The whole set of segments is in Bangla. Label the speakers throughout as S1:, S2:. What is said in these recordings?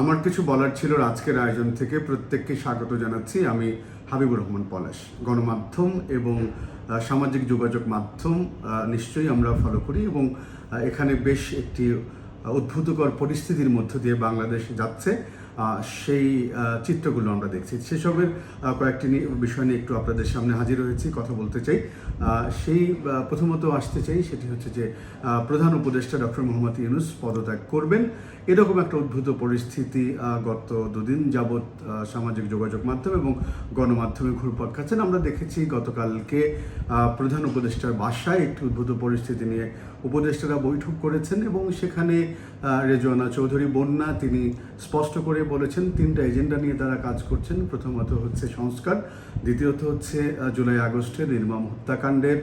S1: আমার কিছু বলার ছিল আজকের আয়োজন থেকে। প্রত্যেককে স্বাগত জানাচ্ছি। আমি হাবিবুর রহমান পলাশ। গণমাধ্যম এবং সামাজিক যোগাযোগ মাধ্যম নিশ্চয়ই আমরা ফলো করি এবং এখানে বেশ একটি অদ্ভুতকর পরিস্থিতির মধ্য দিয়ে বাংলাদেশ যাচ্ছে। সেই চিত্রগুলো আমরা দেখছি। সেসবের কয়েকটি বিষয় নিয়ে একটু আপনাদের সামনে হাজির হয়েছি, কথা বলতে চাই। সেই প্রথমত আসতে চাই সেটি হচ্ছে যে প্রধান উপদেষ্টা ডক্টর মোহাম্মদ ইউনুস পদত্যাগ করবেন। এরকম একটা উদ্ভূত পরিস্থিতি গত দুদিন যাবৎ সামাজিক যোগাযোগ মাধ্যম এবং গণমাধ্যমে ঘুরপাক খাচ্ছেন। আমরা দেখেছি গতকালকে প্রধান উপদেষ্টার বাসায় একটি উদ্ভূত পরিস্থিতি নিয়ে উপদেষ্টারা বৈঠক করেছেন এবং সেখানে রেজওয়ানা চৌধুরী বন্যা, তিনি স্পষ্ট করে বলেছেন, তিনটা এজেন্ডা নিয়ে তারা কাজ করছেন। প্রথমত হচ্ছে সংস্কার, দ্বিতীয়ত হচ্ছে জুলাই আগস্টে নির্মম হত্যাকাণ্ডের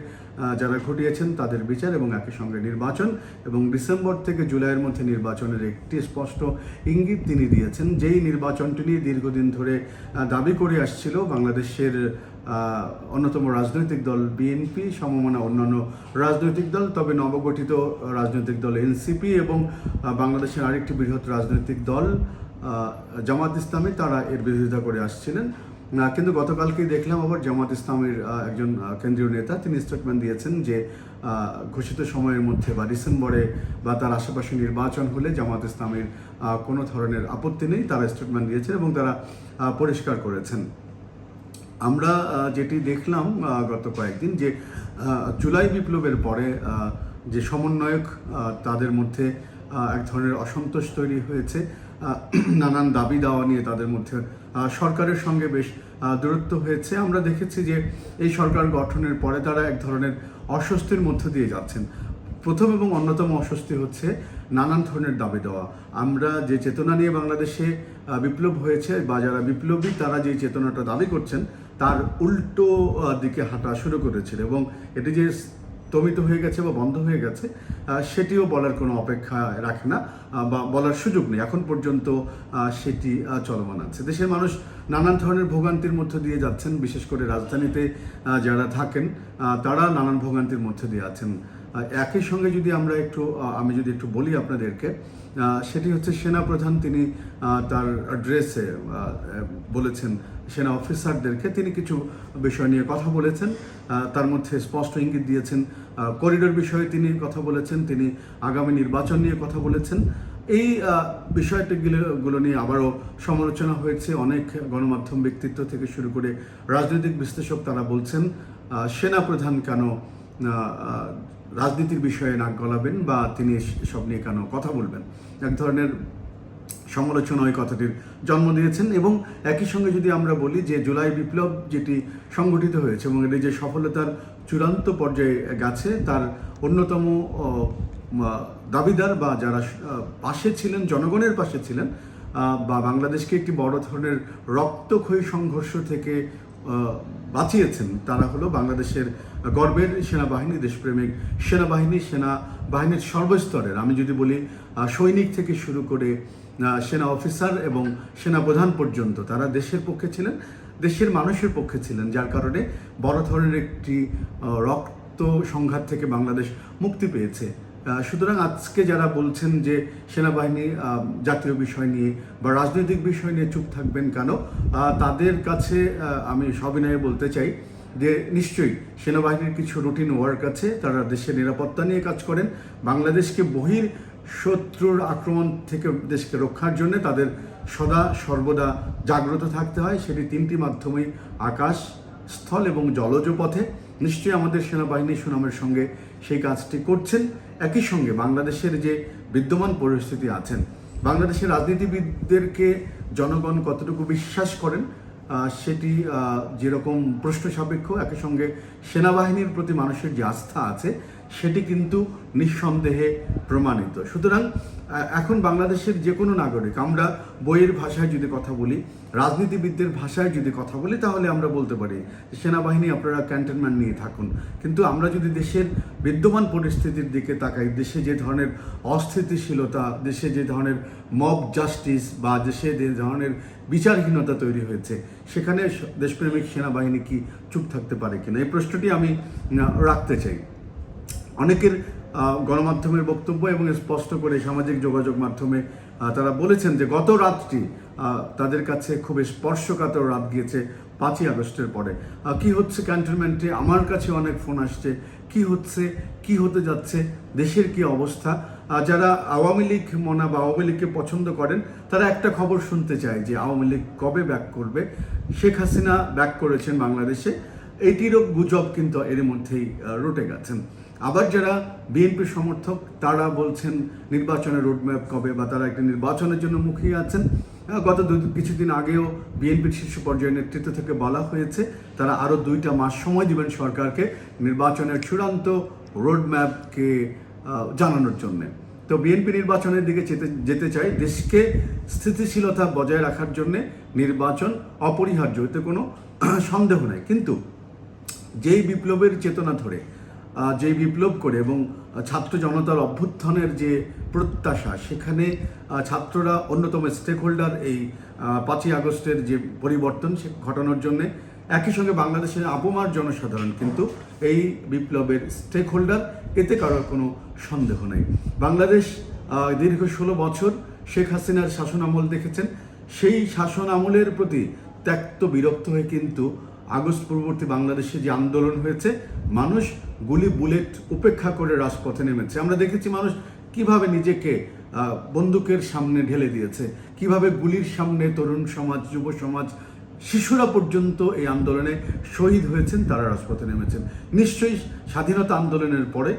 S1: যারা ঘটিয়েছেন তাদের বিচার এবং একই সঙ্গে নির্বাচন এবং ডিসেম্বর থেকে জুলাইয়ের মধ্যে নির্বাচনের একটি স্পষ্ট ইঙ্গিত তিনি দিয়েছেন। যেই নির্বাচনটি নিয়ে দীর্ঘদিন ধরে দাবি করে আসছিল, বাংলাদেশের অন্যতম রাজনৈতিক দল বিএনপি, সমমনা অন্যান্য রাজনৈতিক দল, তবে নবগঠিত রাজনৈতিক দল এনসিপি এবং বাংলাদেশের আরেকটি বৃহৎ রাজনৈতিক দল জামাত ইসলামী তারা এর বিরোধিতা করে আসছিলেন। কিন্তু গতকালকেই দেখলাম আবার জামাত ইসলামের একজন কেন্দ্রীয় নেতা, তিনি স্টেটমেন্ট দিয়েছেন যে ঘোষিত সময়ের মধ্যে বা ডিসেম্বরে বা তার আশেপাশে নির্বাচন হলে জামাত ইসলামের কোনো ধরনের আপত্তি নেই, তারা স্টেটমেন্ট দিয়েছেন এবং তারা পরিষ্কার করেছেন। আমরা যেটি দেখলাম গত কয়েকদিন যে জুলাই বিপ্লবের পরে যে সমন্বয়ক তাদের মধ্যে এক ধরনের অসন্তোষ তৈরি হয়েছে। নানান দাবি দাওয়া নিয়ে তাদের মধ্যে সরকারের সঙ্গে বেশ দূরত্ব হয়েছে। আমরা দেখেছি যে এই সরকার গঠনের পরে তারা এক ধরনের অস্বস্তির মধ্য দিয়ে যাচ্ছেন। প্রথম এবং অন্যতম অস্বস্তি হচ্ছে নানান ধরনের দাবি দেওয়া। আমরা যে চেতনা নিয়ে বাংলাদেশে বিপ্লব হয়েছে বা যারা বিপ্লবী, তারা যে চেতনাটা দাবি করছেন, তার উল্টো দিকে হাঁটা শুরু করেছিল এবং এটি যে স্তমিত হয়ে গেছে বা বন্ধ হয়ে গেছে সেটিও বলার কোনো অপেক্ষা রাখে না বা বলার সুযোগ নেই। এখন পর্যন্ত সেটি চলমান আছে। দেশের মানুষ নানান ধরনের ভোগান্তির মধ্যে দিয়ে যাচ্ছেন, বিশেষ করে রাজধানীতে যারা থাকেন তারা নানান ভোগান্তির মধ্যে দিয়ে আছেন। একই সঙ্গে যদি আমরা একটু আমি যদি একটু বলি আপনাদেরকে সেটি হচ্ছে সেনা প্রধান তিনি তার ড্রেসে বলেছেন, সেনা অফিসারদেরকে তিনি কিছু বিষয় নিয়ে কথা বলেছেন তার মধ্যে স্পষ্ট ইঙ্গিত দিয়েছেন করিডোর বিষয়ে তিনি কথা বলেছেন, তিনি আগামী নির্বাচন নিয়ে কথা বলেছেন। এই বিষয়টিগুলো গুলো নিয়ে আবারও সমালোচনা হয়েছে। অনেক গণমাধ্যম ব্যক্তিত্ব থেকে শুরু করে রাজনৈতিক বিশ্লেষক তারা বলছেন সেনা প্রধান কেন রাজনীতির বিষয়ে নাক গলাবেন বা তিনি সব নিয়ে কেন কথা বলবেন? এক ধরনের সমালোচনা ওই কথাটির জন্ম দিয়েছেন এবং একই সঙ্গে যদি আমরা বলি যে জুলাই বিপ্লব যেটি সংগঠিত হয়েছে এবং এটি যে সফলতার চূড়ান্ত পর্যায়ে গেছে। তার অন্যতম দাবিদার বা যারা পাশে ছিলেন, জনগণের পাশে ছিলেন বা বাংলাদেশকে একটি বড় ধরনের রক্তক্ষয়ী সংঘর্ষ থেকে বাঁচিয়েছেন, তারা হলো বাংলাদেশের গর্বের সেনাবাহিনী, দেশপ্রেমিক সেনাবাহিনী, সেনাবাহিনীর সর্বস্তরের। আমি যদি বলি সৈনিক থেকে শুরু করে সেনা অফিসার এবং সেনা প্রধান পর্যন্ত, তারা দেশের পক্ষে ছিলেন। দেশের মানুষের পক্ষে ছিলেন, যার কারণে বড় ধরনের একটি রক্ত সংঘাত থেকে বাংলাদেশ মুক্তি পেয়েছে। সুতরাং আজকে যারা বলছেন যে সেনাবাহিনী জাতীয় বিষয় নিয়ে বা রাজনৈতিক বিষয় নিয়ে চুপ থাকবেন কেন তাদের কাছে আমি সবিনয়ে বলতে চাই যে নিশ্চয়ই সেনাবাহিনীর কিছু রুটিন ওয়ার্ক আছে, তারা দেশের নিরাপত্তা নিয়ে কাজ করেন, বাংলাদেশকে বহির শত্রুর আক্রমণ থেকে দেশকে রক্ষার জন্য তাদের সদা সর্বদা জাগ্রত থাকতে হয়। সেটি তিনটি মাধ্যমেই আকাশ, স্থল এবং জলজ পথে। নিশ্চয়ই আমাদের সেনাবাহিনী সুনামের সঙ্গে সেই কাজটি করছেন। একই সঙ্গে বাংলাদেশের যে বিদ্যমান পরিস্থিতি আছেন, বাংলাদেশের রাজনীতিবিদদেরকে জনগণ কতটুকু বিশ্বাস করেন সেটি যেরকম প্রশ্ন সাপেক্ষ, একই সঙ্গে সেনাবাহিনীর প্রতি মানুষের যে আস্থা আছে সেটি কিন্তু নিঃসন্দেহে প্রমাণিত। সুতরাং এখন বাংলাদেশের যে কোনো নাগরিক, আমরা বইয়ের ভাষায় যদি কথা বলি, রাজনীতিবিদদের ভাষায় যদি কথা বলি, তাহলে আমরা বলতে পারি সেনাবাহিনী আপনারা ক্যান্টনমেন্ট নিয়ে থাকুন। কিন্তু আমরা যদি দেশের বিদ্যমান পরিস্থিতির দিকে তাকাই, দেশে যে ধরনের অস্থিতিশীলতা, দেশে যে ধরনের মব জাস্টিস বা দেশে যে ধরনের বিচারহীনতা তৈরি হয়েছে, সেখানে দেশপ্রেমিক সেনাবাহিনী কি চুপ থাকতে পারে কিনা? এই প্রশ্নটি আমি রাখতে চাই। অনেকের গণমাধ্যমের বক্তব্য এবং স্পষ্ট করে সামাজিক যোগাযোগ মাধ্যমে তারা বলেছেন যে গত রাতটি তাদের কাছে খুব স্পর্শকাতর রাত গিয়েছে পাঁচই আগস্টের পরে। কি হচ্ছে ক্যান্টনমেন্টে? আমার কাছে অনেক ফোন আসছে। কি হচ্ছে? কি হতে যাচ্ছে? দেশের কি অবস্থা? যারা আওয়ামী লীগ মনা বা আওয়ামী লীগকে পছন্দ করেন, তারা একটা খবর শুনতে চায় যে আওয়ামী লীগ কবে ব্যাক করবে? শেখ হাসিনা ব্যাক করেছেন বাংলাদেশে। এইটিরও গুজব কিন্তু এর মধ্যেই রটে গেছেন। আবার যারা বিএনপি সমর্থক, তারা বলছেন নির্বাচনের রোডম্যাপ কবে বা তারা একটা নির্বাচনের জন্য মুখিয়ে আছেন। গত দু- কিছুদিন আগেও বিএনপির শীর্ষ পর্যায়ের নেতৃত্ব থেকে বলা হয়েছে, তারা আরও দুইটা মাস সময় দিবেন সরকারকে নির্বাচনের চূড়ান্ত রোডম্যাপকে জানানোর জন্যে। তো বিএনপি নির্বাচনের দিকে যেতে যেতে চাই দেশকে স্থিতিশীলতা বজায় রাখার জন্যে নির্বাচন অপরিহার্য, এতে কোনো সন্দেহ নেই। কিন্তু যেই বিপ্লবের চেতনা ধরে যেই বিপ্লব করে এবং ছাত্র জনতার অভ্যুত্থানের যে প্রত্যাশা, সেখানে ছাত্ররা অন্যতম স্টেক হোল্ডার এই পাঁচই আগস্টের যে পরিবর্তন, সে ঘটানোর জন্যে একই সঙ্গে বাংলাদেশের আবমার জনসাধারণ কিন্তু এই বিপ্লবের স্টেক হোল্ডার এতে কারোর কোনো সন্দেহ নেই। বাংলাদেশ দীর্ঘ ষোলো বছর শেখ হাসিনার শাসন আমল দেখেছেন। সেই শাসন আমলের প্রতি ত্যক্ত বিরক্ত হয়ে কিন্তু আগস্ট পূর্ববর্তী বাংলাদেশে যে আন্দোলন হয়েছে, মানুষ গুলি বুলেট উপেক্ষা করে রাজপথে নেমেছে। আমরা দেখেছি মানুষ কীভাবে নিজেকে বন্দুকের সামনে ঢেলে দিয়েছে, কীভাবে গুলির সামনে তরুণ সমাজ, যুব সমাজ, শিশুরা পর্যন্ত এই আন্দোলনে শহীদ হয়েছেন, তারা রাজপথে নেমেছেন। নিশ্চয়ই স্বাধীনতা আন্দোলনের পরে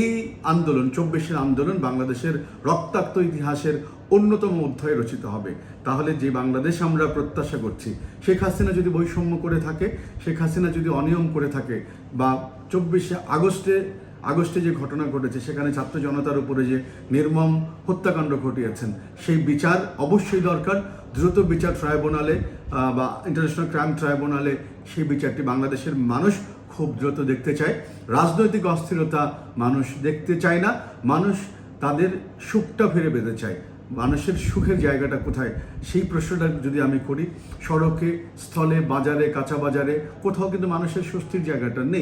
S1: এই আন্দোলন, চব্বিশের আন্দোলন বাংলাদেশের রক্তাক্ত ইতিহাসের অন্যতম অধ্যায় রচিত হবে। তাহলে যে বাংলাদেশ আমরা প্রত্যাশা করছি, শেখ হাসিনা যদি বৈষম্য করে থাকে, শেখ হাসিনা যদি অনিয়ম করে থাকে, বা চব্বিশে আগস্টে আগস্টে যে ঘটনা ঘটেছে, সেখানে ছাত্র জনতার উপরে যে নির্মম হত্যাকাণ্ড ঘটিয়েছেন, সেই বিচার অবশ্যই দরকার। দ্রুত বিচার ট্রাইব্যুনালে বা ইন্টারন্যাশনাল ক্রাইম ট্রাইব্যুনালে সেই বিচারটি বাংলাদেশের মানুষ খুব দ্রুত দেখতে চায়। রাজনৈতিক অস্থিরতা মানুষ দেখতে চায় না। মানুষ তাদের সুখটা ফিরে পেতে চায়। মানুষের সুখের জায়গাটা কোথায়? সেই প্রশ্নটা যদি আমি করি, সড়কে, স্থলে, বাজারে, কাঁচা বাজারে, কোথাও কিন্তু মানুষের স্বস্তির জায়গাটা নেই।